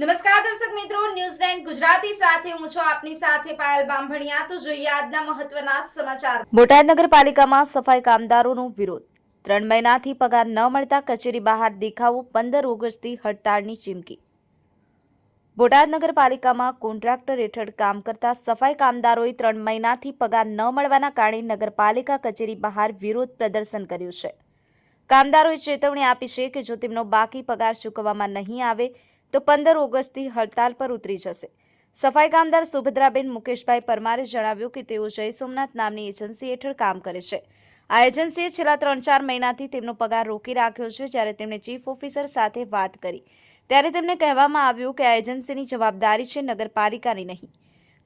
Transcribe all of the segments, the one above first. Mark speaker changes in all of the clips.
Speaker 1: નમસ્કાર દર્શક મિત્રો, ન્યૂઝ નાઇન ગુજરાતી સાથે હું છું આપની સાથે પાયલ બામભણિયા તો જોઈએ આજના મહત્વના સમાચાર. બોટાદ નગરપાલિકામાં સફાઈ કામદારોનો વિરોધ. ત્રણ મહિનાથી પગાર ન મળતા કચેરી બહાર દેખાવો પંદર ઓગસ્ટથી હડતાળની ચીમકી. બોટાદ નગરપાલિકામાં કોન્ટ્રાક્ટર હેઠળ કામ કરતા સફાઈ કામદારોએ ત્રણ મહિનાથી પગાર ન મળવાના કારણે નગરપાલિકા કચેરી બહાર વિરોધ પ્રદર્શન કર્યું છે. કામદારોએ ચેતવણી આપી છે કે જો તેમનો બાકી પગાર ચૂકવવામાં નહીં આવે તો પંદર ઓગસ્ટથી હડતાલ પર ઉતરી જશે. સફાઈ કામદાર સુભદ્રાબેન મુકેશભાઈ પરમારે જણાવ્યું કે તેઓ જય સોમનાથ નામની એજન્સી હેઠળ કામ કરે છે. આ એજન્સીએ છેલ્લા ત્રણ ચાર મહિનાથી તેમનો પગાર રોકી રાખ્યો છે, જ્યારે તેમણે ચીફ ઓફિસર સાથે વાત કરી. ત્યારે તેમને કહેવામાં આવ્યું કે આ એજન્સીની જવાબદારી છે, નગરપાલિકાની નહીં.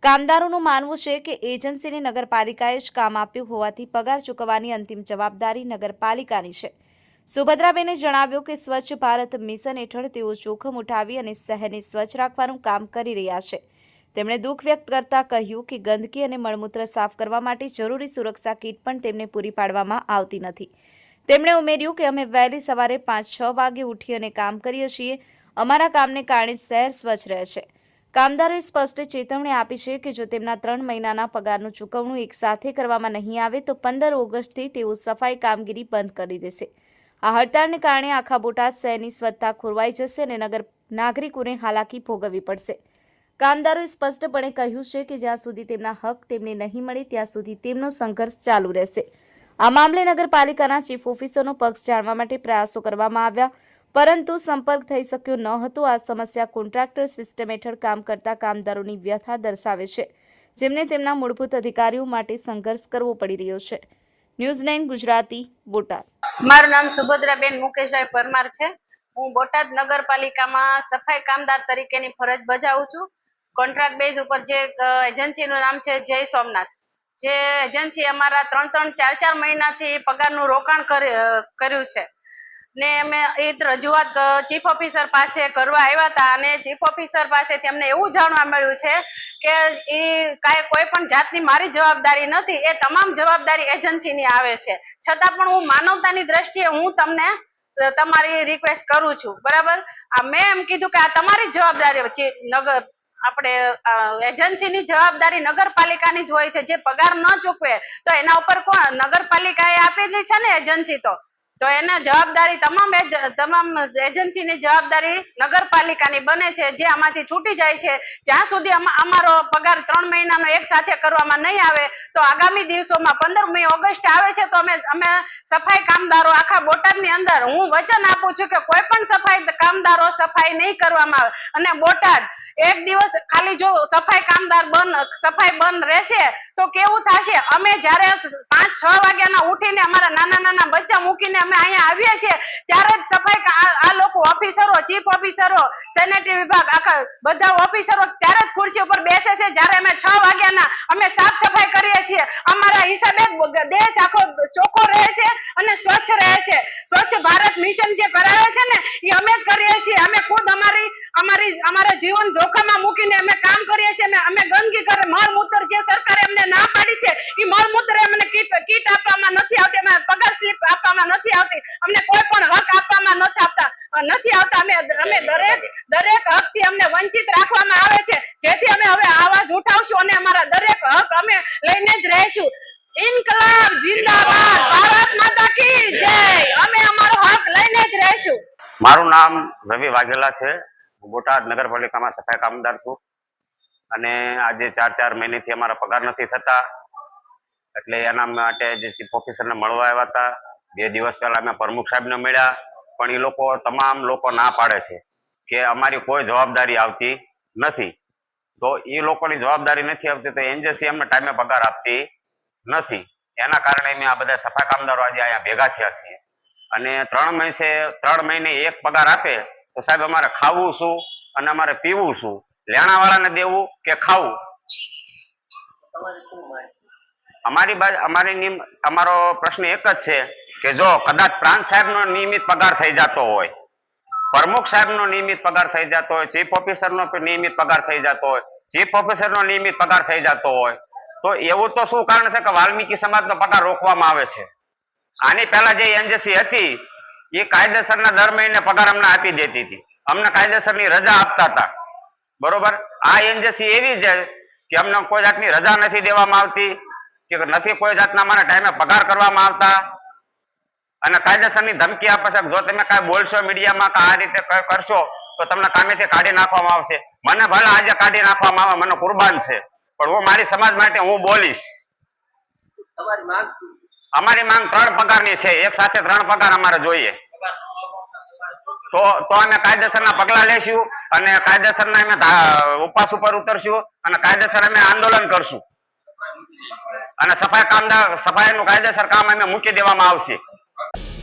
Speaker 1: કામદારોનું માનવું છે કે એજન્સીને નગરપાલિકાએ જ કામ આપ્યું હોવાથી પગાર ચૂકવવાની અંતિમ જવાબદારી નગરપાલિકાની છે. સુભદ્રાબેને જણાવ્યું કે સ્વચ્છ ભારત મિશન હેઠળ તેઓ જોખમ ઉઠાવી અને શહેરને સ્વચ્છ રાખવાનું કામ કરી રહ્યા છે. તેમણે દુઃખ વ્યક્ત કરતા કહ્યું કે ગંદકી અને મળમૂત્ર સાફ કરવા માટે જરૂરી સુરક્ષા કીટ પણ તેમને પૂરી પાડવામાં આવતી નથી. તેમણે ઉમેર્યું કે અમે વહેલી સવારે પાંચ છ વાગે ઉઠી અને કામ કરીએ છીએ. અમારા કામને કારણે શહેર સ્વચ્છ રહે છે. કામદારોએ સ્પષ્ટ ચેતવણી આપી છે કે જો તેમના ત્રણ મહિનાના પગારનું ચૂકવણું એકસાથે કરવામાં નહીં આવે તો પંદર ઓગસ્ટથી તેઓ સફાઈ કામગીરી બંધ કરી દેશે. આ હડતાળને કારણે આખા બોટાદ શહેરની સ્વચ્છતા ખોરવાઈ જશે અને નગર નાગરિકોને હાલાકી ભોગવવી પડશે. કામદારોએ સ્પષ્ટપણે કહ્યું છે કે જ્યાં સુધી તેમના હક તેમને નહીં મળે, ત્યાં સુધી તેમનો સંઘર્ષ ચાલુ રહેશે. આ મામલે નગરપાલિકાના ચીફ ઓફિસરનો પક્ષ જાણવા માટે પ્રયાસો કરવામાં આવ્યા, પરંતુ સંપર્ક થઈ શક્યો ન હતો. આ સમસ્યા કોન્ટ્રાક્ટર સિસ્ટમ હેઠળ કામ કરતા કામદારોની વ્યથા દર્શાવે છે, જેમને તેમના મૂળભૂત અધિકારીઓ માટે સંઘર્ષ કરવો પડી રહ્યો છે. News nine Gujarati, Botad.
Speaker 2: મારું નામ સુભદ્રાબેન મુકેશભાઈ પરમાર છે. હું બોટાદ નગરપાલિકામાં સફાઈ કામદાર તરીકેની ફરજ બજાવું છું. કોન્ટ્રાક્ટ બેઝ ઉપર જે એજન્સીનું નામ છે જય સોમનાથ. જે એજન્સી અમારા ત્રણ ત્રણ ચાર ચાર મહિનાથી પગારનું રોકાણ કરી- કર્યું છે. ને અમે એ રજૂઆત ચીફ ઓફિસર પાસે કરવા આવ્યા હતા અને ચીફ ઓફિસર પાસેથી અમને એવું જાણવા મળ્યું છે કે એ કાંઈ કોઈ પણ જાતની મારી જવાબદારી નથી, એ તમામ જવાબદારી એજન્સીની આવે છે. છતાં પણ હું માનવતાની દ્રષ્ટિએ હું તમને તમારી રિક્વેસ્ટ કરું છું, બરાબર? આ મેં એમ કીધું કે આ તમારી જવાબદારી નગર, આપણે એજન્સીની જવાબદારી નગરપાલિકાની જ હોય છે, જે પગાર ન ચૂકવે, તો એના ઉપર કોણ? નગરપાલિકાએ આપેલી છે ને એજન્સી તો? તો એના જવાબદારી તમામ તમામ એજન્સીની જવાબદારી નગરપાલિકાની બને છે, જે આમાંથી છૂટી જાય છે. જ્યાં સુધી અમા- અમારો પગાર ત્રણ મહિનાનો એક સાથે કરવામાં નહીં આવે, તો આગામી દિવસોમાં પંદરમી ઓગસ્ટ આવે છે, તો અમે અમે સફાઈ કામદારો આખા બોટાદની અંદર, હું વચન આપું છું કે કોઈ પણ સફાઈ કામદારો સફાઈ નહીં કરવામાં આવે. અને બોટાદ, એક દિવસ ખાલી જો સફાઈ કામદાર બંધ સફાઈ બંધ રહેશે તો કેવું થશે? અમે જ્યારે પાંચ છ વાગ્યાના ઉઠીને અમારા નાના નાના બચ્ચા મૂકીને અમે અહીંયા આવીએ છીએ, ત્યારે જ સફાઈ આ લોકો ઓફિસરો, ચીફ ઓફિસરો, સેનેટરી વિભાગ, આખા બધા ઓફિસરો ત્યારે જ ખુરશી ઉપર બેસે છે. જ્યારે અમે છ વાગ્યાના અમે સાફ સફાઈ કરીએ છીએ. અમારા હિસાબે દેશ આખો ચોખ્ખો રહે છે અને સ્વચ્છ રહે છે. સ્વચ્છ ભારત મિશન જે કરાવે છે ને, એ અમે જ કરીએ છીએ. અમે ખુદ અમારી અમારી અમારા જીવન જોખમમાં મૂકીને અમે કામ કરીએ છીએ અને અમે ગંદકી કરે મળમૂત્ર જે સરકારે અમને ના પાડી છે એ મળમૂત્ર અમને કીટ કીટ આપવામાં નથી આવતી અમે પગાર સ્લીપ આપવામાં નથી આવતી અમને કોઈ પણ હક આપવામાં નથી આપતા અ, નથી આવતા અમે અમે દરેક દરેક હકથી અમને વંચિત રાખવામાં આવે છે જેથી અમે હવે આવાજ ઉઠાવશું અને અમારા દરેક હક અમે લઈને જ રહેશું. ઇન્કલાબ જિંદાબાદ ભારત માતા કી જય. અમે અમારો હક લઈને જ રહેશું.
Speaker 3: મારું નામ રવિ વાઘેલા છે. હું બોટાદ નગરપાલિકામાં સફાઈ કામદાર છું. અને આજે ચાર ચાર મહિનેથી અમારા પગાર નથી થતા. એટલે એના માટે જે ચીફ ઓફિસરને મળવા આવ્યા હતા બે દિવસ પહેલા અમે પ્રમુખ સાહેબને મળ્યા. પણ એ લોકો તમામ લોકો ના પાડે છે કે અમારી કોઈ જવાબદારી આવતી નથી. તો એ લોકોની જવાબદારી નથી આવતી તો એનજેસી અમને ટાઈમે પગાર આપતી નથી. એના કારણે અમે આ બધા સફા કામદારો આજે અહીંયા ભેગા થયા છીએ. અને ત્રણ મહિને ત્રણ મહિને એક પગાર આપે તો સાહેબ અમારે ખાવું શું અને અમારે પીવું શું? લેણા વાળાને દેવું કે ખાવું? અમારી બાજુ અમારી નિયમ અમારો પ્રશ્ન એક જ છે કે જો કદાચ પ્રાંત સાહેબનો નિયમિત પગાર થઈ જતો હોય પ્રમુખ સાહેબનો નિયમિત પગાર થઈ જતો હોય, ચીફ ઓફિસરનો નિયમિત પગાર થઈ જતો હોય, ચીફ ઓફિસરનો નિયમિત પગાર થઈ જતો હોય, તો એવું તો શું કારણ છે કે વાલ્મીકી સમાજનો પગાર રોકવામાં આવે છે? આની પહેલા જે એનજેસી હતી, એ કાયદેસરના દર મહિને પગાર અમને આપી દેતી હતી. અમને કાયદેસરની રજા આપતા હતા. બરોબર? આ એજન્સી એવી છે કે અમને કોઈ જાતની રજા નથી દેવામાં આવતી, કે નથી કોઈ જાતના મને ટાઈમે પગાર કરવામાં આવતા અને કાયદેસરની ધમકી આપે છે જો તમે કાંઈ બોલશો મીડિયામાં કે આ રીતે કરશો તો તમને કામેથી કાઢી નાખવામાં આવશે. મને ભલે આજે કાઢી નાખવામાં આવે મને કુરબાન છે. પણ હું મારી સમાજ માટે હું બોલીશ? અમારી માંગ ત્રણ પગારની છે. એક સાથે ત્રણ પગાર અમારે જોઈએ. તો તો અમે કાયદેસરના પગલા લેશું અને કાયદેસરના અમે ઉપવાસ ઉપર ઉતરશું અને કાયદેસર અમે આંદોલન કરશું. અને સફાઈ કામદાર સફાઈનું કાયદેસર કામ અમે મૂકી દેવામાં આવશે. Bye.